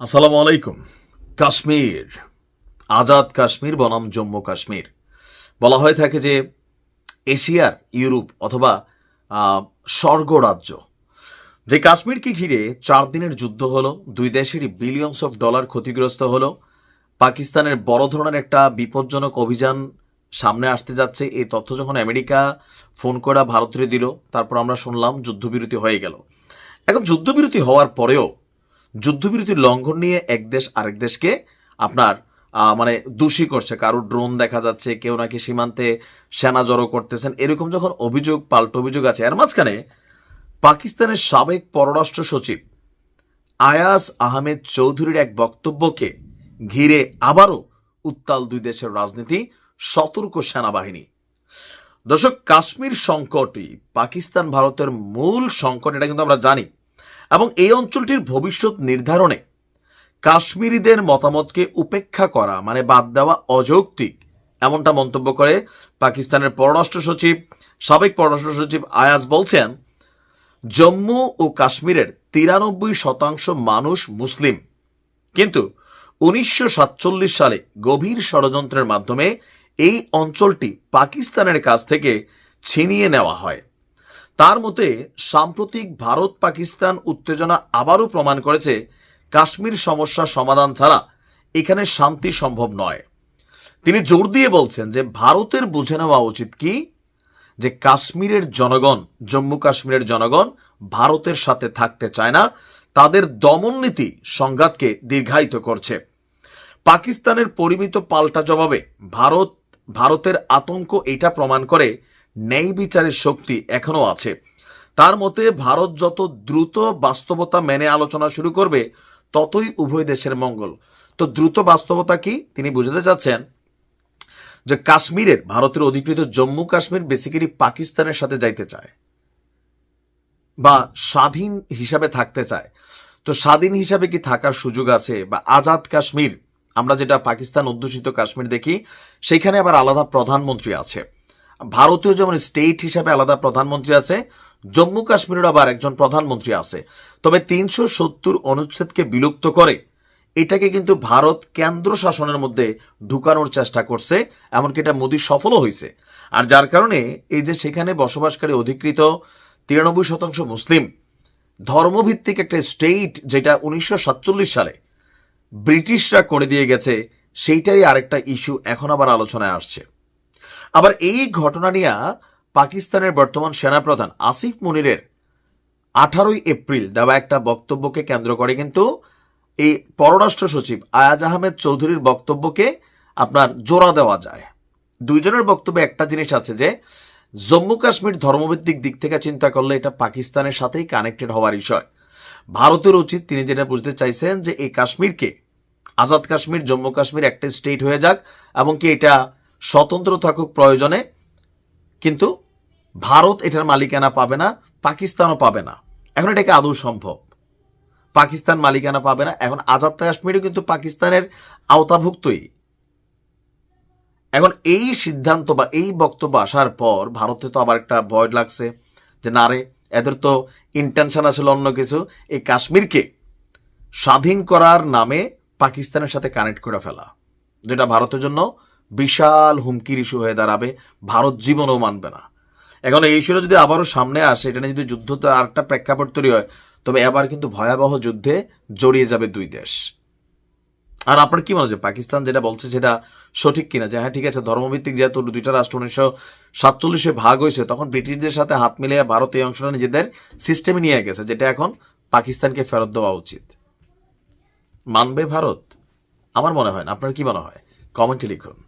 আসসালামু আলাইকুম। কাশ্মীর। আজাদ কাশ্মীর বনাম জম্মু কাশ্মীর। বলা হয়ে থাকে যে এশিয়ার ইউরোপ অথবা আহ, স্বর্গ রাজ্য যে কাশ্মীরকে ঘিরে চার দিনের যুদ্ধ হলো দুই দেশেরই বিলিয়নস অফ ডলার ক্ষতিগ্রস্ত হলো পাকিস্তানের বড় ধরনের একটা বিপজ্জনক অভিযান সামনে আসতে যাচ্ছে। এই তথ্য যখন আমেরিকা ফোন করা ভারতের দিল তারপর আমরা শুনলাম যুদ্ধবিরতি হয়ে গেল। এখন যুদ্ধবিরতি হওয়ার পরেও যুদ্ধবিরতির লঙ্ঘন নিয়ে এক দেশ আরেক দেশকে আপনার মানে দোষী করছে। কারও ড্রোন দেখা যাচ্ছে, কেউ নাকি সীমান্তে সেনা জড়ো করতেছেন। এরকম যখন অভিযোগ, পাল্টা অভিযোগ আছে, এর মাঝখানে পাকিস্তানের সাবেক পররাষ্ট্র সচিব আয়াস আহমেদ চৌধুরীর এক বক্তব্যকে ঘিরে আবারও উত্তাল দুই দেশের রাজনীতি, সতর্ক সেনাবাহিনী। দর্শক, কাশ্মীর সংকটই পাকিস্তান ভারতের মূল সংকট, এটা কিন্তু আমরা জানি। এবং এই অঞ্চলটির ভবিষ্যৎ নির্ধারণে কাশ্মীরিদের মতামতকে উপেক্ষা করা মানে বাদ দেওয়া অযৌক্তিক, এমনটা মন্তব্য করে পাকিস্তানের পররাষ্ট্র সচিব, সাবেক পররাষ্ট্র সচিব আয়াজ বলছেন, জম্মু ও কাশ্মীরের তিরানব্বই শতাংশ মানুষ মুসলিম। কিন্তু উনিশশো সাতচল্লিশ সালে গভীর ষড়যন্ত্রের মাধ্যমে এই অঞ্চলটি পাকিস্তানের কাছ থেকে ছিনিয়ে নেওয়া হয়। তার মতে, সাম্প্রতিক ভারত পাকিস্তান উত্তেজনা আবারও প্রমাণ করেছে, কাশ্মীর সমস্যা সমাধান ছাড়া এখানে শান্তি সম্ভব নয়। তিনি জোর দিয়ে বলছেন যে, ভারতের বুঝে নেওয়া উচিত কি? যে, কাশ্মীরের জনগণ, জম্মু কাশ্মীরের জনগণ ভারতের সাথে থাকতে চায় না, তাদের দমন নীতি সংঘাতকে দীর্ঘায়িত করছে। পাকিস্তানের পরিমিত পাল্টা জবাবে ভারত, ভারতের আতঙ্ক এটা প্রমাণ করে ন্যায় বিচারের শক্তি এখনও আছে। তার মতে, ভারত যত দ্রুত বাস্তবতা মেনে আলোচনা শুরু করবে, ততই উভয় দেশের মঙ্গল। তো দ্রুত বাস্তবতা কি? তিনি বুঝাতে চাচ্ছেন যে কাশ্মীরের ভারতের অধিকৃত জম্মু কাশ্মীর বেসিক্যালি পাকিস্তানের সাথে যাইতে চায় বা স্বাধীন হিসাবে থাকতে চায়। তো স্বাধীন হিসাবে কি থাকার সুযোগ আছে? বা আজাদ কাশ্মীর, আমরা যেটা পাকিস্তান অধ্যুষিত কাশ্মীর দেখি, সেখানে আবার আলাদা প্রধানমন্ত্রী আছে। ভারতীয় যেমন স্টেট হিসাবে আলাদা প্রধানমন্ত্রী আছে, জম্মু কাশ্মীরের আবার একজন প্রধানমন্ত্রী আছে। তবে তিনশো সত্তর অনুচ্ছেদকে বিলুপ্ত করে, এটাকে কিন্তু ভারত কেন্দ্র শাসনের মধ্যে ঢুকানোর চেষ্টা করছে, এমনকি এটা মোদী সফলও হয়েছে। আর যার কারণে এই যে সেখানে বসবাসকারী অধিকৃত তিরানব্বই শতাংশ মুসলিম, ধর্মভিত্তিক একটা স্টেট যেটা উনিশশো সাতচল্লিশ সালে ব্রিটিশরা করে দিয়ে গেছে, সেইটারই আরেকটা ইস্যু এখন আবার আলোচনায় আসছে। আবার এই ঘটনা নিয়ে পাকিস্তানের বর্তমান সেনাপ্রধান আসিফ মুনিরের আঠারোই এপ্রিল দেওয়া একটা বক্তব্যকে কেন্দ্র করে কিন্তু এই পররাষ্ট্র সচিব আয়াজ আহমেদ চৌধুরীর বক্তব্যকে আপনার জোড়া দেওয়া যায়। দুইজনের বক্তব্যে একটা জিনিস আছে যে, জম্মু কাশ্মীর ধর্মভিত্তিক দিক থেকে চিন্তা করলে এটা পাকিস্তানের সাথেই কানেক্টেড হওয়ার বিষয়। ভারতের উচিত তিনি যেটা বুঝতে চাইছেন যে, এই কাশ্মীরকে, আজাদ কাশ্মীর, জম্মু কাশ্মীর একটা স্টেট হয়ে যাক এবং কি এটা স্বতন্ত্র থাকুক প্রয়োজনে, কিন্তু ভারত এটার মালিকানা পাবে না, পাকিস্তানও পাবে না। এখন এটাকে আদৌ সম্ভব? পাকিস্তান মালিকানা পাবে না, এখন আজাদ কাশ্মীরও কিন্তু পাকিস্তানের আওতাভুক্তই। এখন এই সিদ্ধান্ত বা এই বক্তব্য আসার পর ভারতে তো আবার একটা ভয় লাগছে যে, না রে, এদের তো ইন্টেনশন আসলে অন্য কিছু। এই কাশ্মীরকে স্বাধীন করার নামে পাকিস্তানের সাথে কানেক্ট করে ফেলা, যেটা ভারতের জন্য বিশাল হুমকির ইস্যু হয়ে দাঁড়াবে, ভারত জীবনও মানবে না। এখন এই ইস্যুটা যদি আবারও সামনে আসে, এটা নিয়ে যদি যুদ্ধতে আরেকটা প্রেক্ষাপট তৈরি হয়, তবে এবার কিন্তু ভয়াবহ যুদ্ধে জড়িয়ে যাবে দুই দেশ। আর আপনার কি মনে হচ্ছে পাকিস্তান যেটা বলছে সেটা সঠিক কিনা? যে হ্যাঁ ঠিক আছে, ধর্মভিত্তিক যেহেতু দুইটা রাষ্ট্র উনিশশো সাতচল্লিশে ভাগ হয়েছে, তখন ব্রিটিশদের সাথে হাত মিলিয়ে ভারত এই অংশটা নিজেদের সিস্টেমে নিয়ে গেছে, যেটা এখন পাকিস্তানকে ফেরত দেওয়া উচিত। মানবে ভারত? আমার মনে হয় না। আপনার কি মনে হয়? কমেন্টে লিখুন।